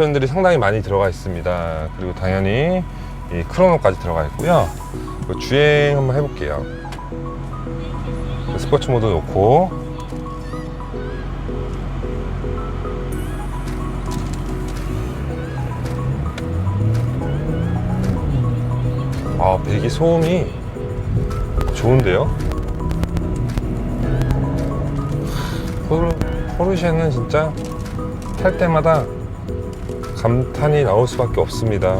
옵션들이 상당히 많이 들어가 있습니다. 그리고 당연히 이 크로노까지 들어가 있고요. 주행 한번 해볼게요. 스포츠 모드 놓고 아 배기 소음이 좋은데요? 포르, 포르쉐는 진짜 탈 때마다 감탄이 나올 수밖에 없습니다.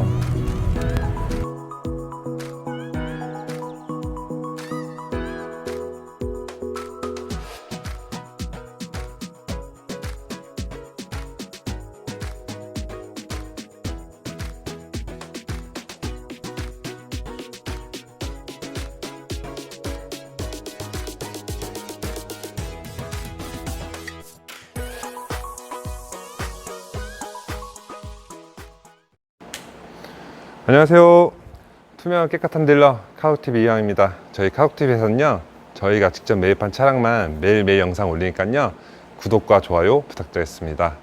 안녕하세요. 투명 깨끗한 딜러 카우티비 이왕입니다. 저희 카우티비에서는요, 저희가 직접 매입한 차량만 매일매일 영상 올리니까요, 구독과 좋아요 부탁드리겠습니다.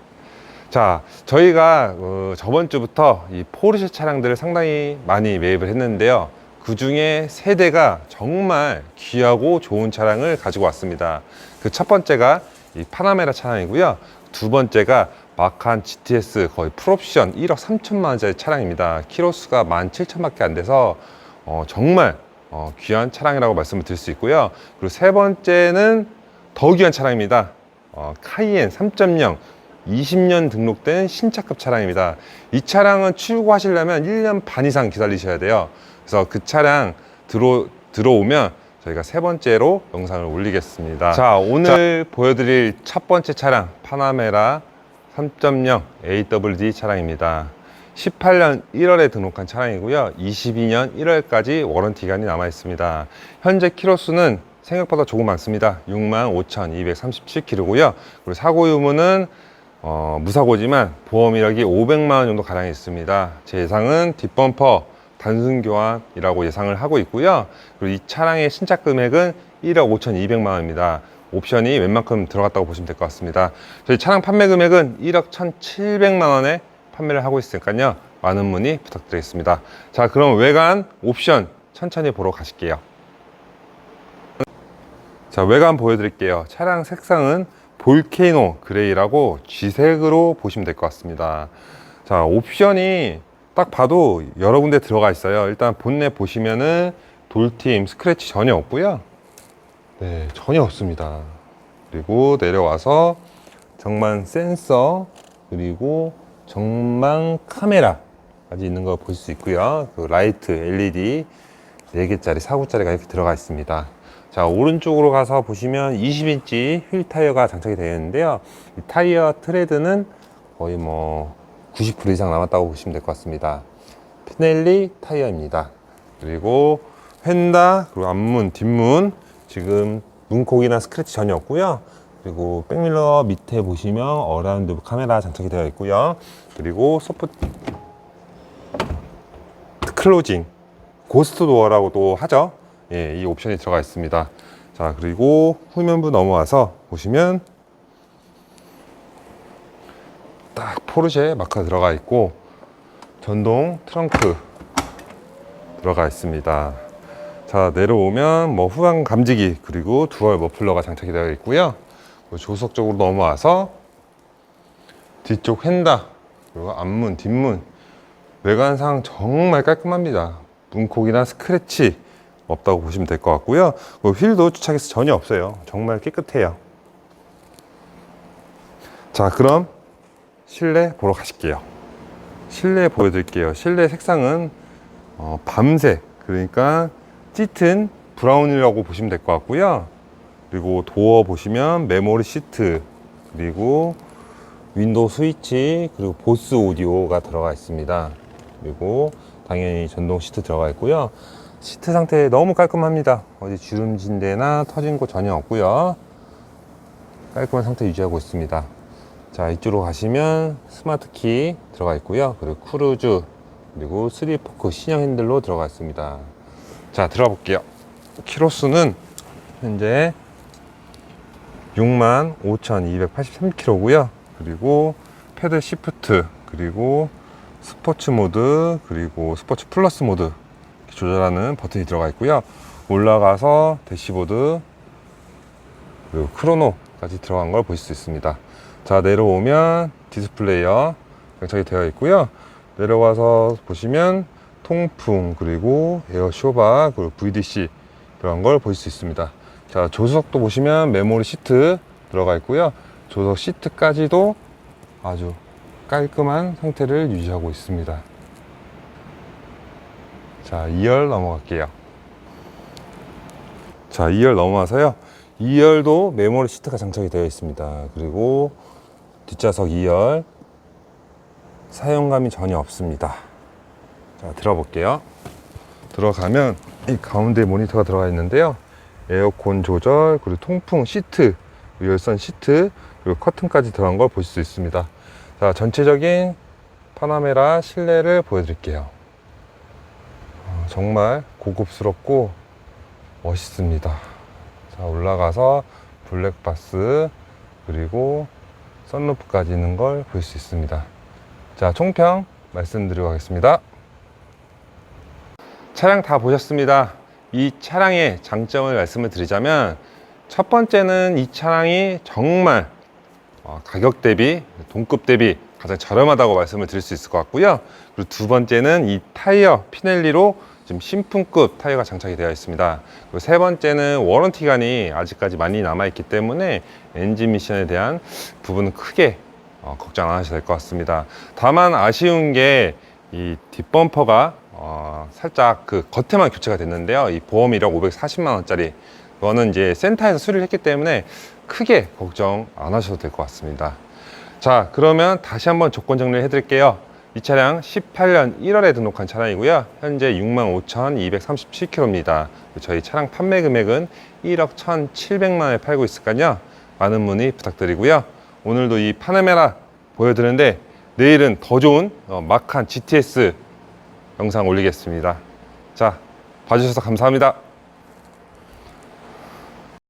자, 저희가 어, 저번 주부터 이 포르쉐 차량들을 상당히 많이 매입을 했는데요. 그 중에 세 대가 정말 귀하고 좋은 차량을 가지고 왔습니다. 그 첫 번째가 이 파나메라 차량이고요. 두 번째가 마칸 GTS 거의 풀옵션 1억 3천만 원짜리 차량입니다. 키로수가 17,000밖에 안 돼서 어, 정말 어, 귀한 차량이라고 말씀을 드릴 수 있고요. 그리고 세 번째는 더 귀한 차량입니다. 어, 카이엔 3.0 20년 등록된 신차급 차량입니다. 이 차량은 출고하시려면 1년 반 이상 기다리셔야 돼요. 그래서 그 차량 들어, 들어오면 저희가 세 번째로 영상을 올리겠습니다. 자, 오늘 보여드릴 첫 번째 차량, 파나메라 3.0 AWD 차량입니다. 18년 1월에 등록한 차량이고요. 22년 1월까지 워런티 기간이 남아 있습니다. 현재 키로수는 생각보다 조금 많습니다. 65,237km고요. 그리고 사고 유무는 어, 무사고지만 보험 이력이 500만 원 정도 가량 있습니다. 제 예상은 뒷범퍼 단순 교환이라고 예상을 하고 있고요. 그리고 이 차량의 신차 금액은 1억 5,200만 원입니다. 옵션이 웬만큼 들어갔다고 보시면 될 것 같습니다. 저희 차량 판매 금액은 1억 1,700만 원에 판매를 하고 있으니까요. 많은 문의 부탁드리겠습니다. 자, 그럼 외관 옵션 천천히 보러 가실게요. 자, 외관 보여드릴게요. 차량 색상은 볼케이노 그레이라고 G색으로 보시면 될 것 같습니다. 자, 옵션이 딱 봐도 여러 군데 들어가 있어요. 일단 본넷 보시면은 돌팀, 스크래치 전혀 없고요. 네, 전혀 없습니다. 그리고 내려와서 정만 센서 그리고 정망 카메라까지 있는 거볼수 있고요. 그 라이트 LED 4개짜리 4구짜리가 이렇게 들어가 있습니다. 자, 오른쪽으로 가서 보시면 20인치 휠 타이어가 장착이 되어 있는데요. 이 타이어 트레드는 거의 뭐 90% 이상 남았다고 보시면 될 것 같습니다. 피넬리 타이어입니다. 그리고 휀다, 그리고 앞문, 뒷문, 지금 문콕이나 스크래치 전혀 없고요. 그리고 백밀러 밑에 보시면 어라운드 카메라 장착이 되어 있고요. 그리고 소프트 클로징, 고스트 도어라고도 하죠. 예, 이 옵션이 들어가 있습니다. 자, 그리고 후면부 넘어와서 보시면 딱 포르쉐 마카 들어가 있고 전동 트렁크 들어가 있습니다. 자 내려오면 뭐 후방 감지기 그리고 두얼 머플러가 장착이 되어 있고요. 조수석 쪽으로 넘어와서 뒤쪽 휀다 그리고 앞문 뒷문 외관상 정말 깔끔합니다. 문콕이나 스크래치 없다고 보시면 될 것 같고요. 그리고 휠도 주차기스 전혀 없어요. 정말 깨끗해요. 자 그럼 실내 보러 가실게요. 실내 보여드릴게요. 실내 색상은 어, 밤색 그러니까 짙은 브라운이라고 보시면 될 것 같고요. 그리고 도어 보시면 메모리 시트 그리고 윈도우 스위치 그리고 보스 오디오가 들어가 있습니다. 그리고 당연히 전동 시트 들어가 있고요. 시트 상태 너무 깔끔합니다. 어디 주름진 데나 터진 곳 전혀 없고요. 깔끔한 상태 유지하고 있습니다. 자 이쪽으로 가시면 스마트 키 들어가 있고요 그리고 크루즈 그리고 3포크 신형 핸들로 들어가 있습니다 자 들어가 볼게요 키로수는 현재 65,283km고요 그리고 패드 시프트 그리고 스포츠 모드 그리고 스포츠 플러스 모드 조절하는 버튼이 들어가 있고요. 올라가서 대시보드 그리고 크로노까지 들어간 걸 보실 수 있습니다. 자 내려오면 디스플레이어 장착이 되어 있고요. 내려가서 보시면 통풍 그리고 에어 쇼바 그리고 VDC 들어간 걸 보실 수 있습니다. 자 조수석도 보시면 메모리 시트 들어가 있고요. 조석 시트까지도 아주 깔끔한 상태를 유지하고 있습니다. 자 2열 넘어갈게요. 자 2열 넘어와서요. 2열도 메모리 시트가 장착이 되어 있습니다. 그리고 뒷좌석 2열 사용감이 전혀 없습니다. 자, 들어볼게요. 들어가면 이 가운데 모니터가 들어가 있는데요. 에어컨 조절, 그리고 통풍 시트, 열선 시트, 그리고 커튼까지 들어간 걸 보실 수 있습니다. 자, 전체적인 파나메라 실내를 보여드릴게요. 어, 정말 고급스럽고 멋있습니다. 자, 올라가서 블랙바스, 그리고 썬루프까지 있는 걸 볼 수 있습니다. 자, 총평 말씀드리고 가겠습니다. 차량 다 보셨습니다. 이 차량의 장점을 말씀을 드리자면 첫 번째는 이 차량이 정말 어, 가격 대비 동급 대비 가장 저렴하다고 말씀을 드릴 수 있을 것 같고요. 그리고 두 번째는 이 타이어 피넬리로 지금 신품급 타이어가 장착이 되어 있습니다. 그리고 세 번째는 워런티 기간이 아직까지 많이 남아 있기 때문에 엔진 미션에 대한 부분은 크게 어, 걱정 안 하셔도 될 것 같습니다. 다만 아쉬운 게 이 뒷범퍼가 어, 살짝 그 겉에만 교체가 됐는데요. 이 보험 이력 540만 원짜리 그거는 이제 센터에서 수리를 했기 때문에 크게 걱정 안 하셔도 될 것 같습니다. 자, 그러면 다시 한번 조건 정리를 해드릴게요. 이 차량 18년 1월에 등록한 차량이고요. 현재 65,237km입니다. 저희 차량 판매 금액은 1억 1,700만 원에 팔고 있으니까요. 많은 문의 부탁드리고요. 오늘도 이 파나메라 보여드렸는데 내일은 더 좋은 어, 마칸 GTS 영상 올리겠습니다. 자, 봐주셔서 감사합니다.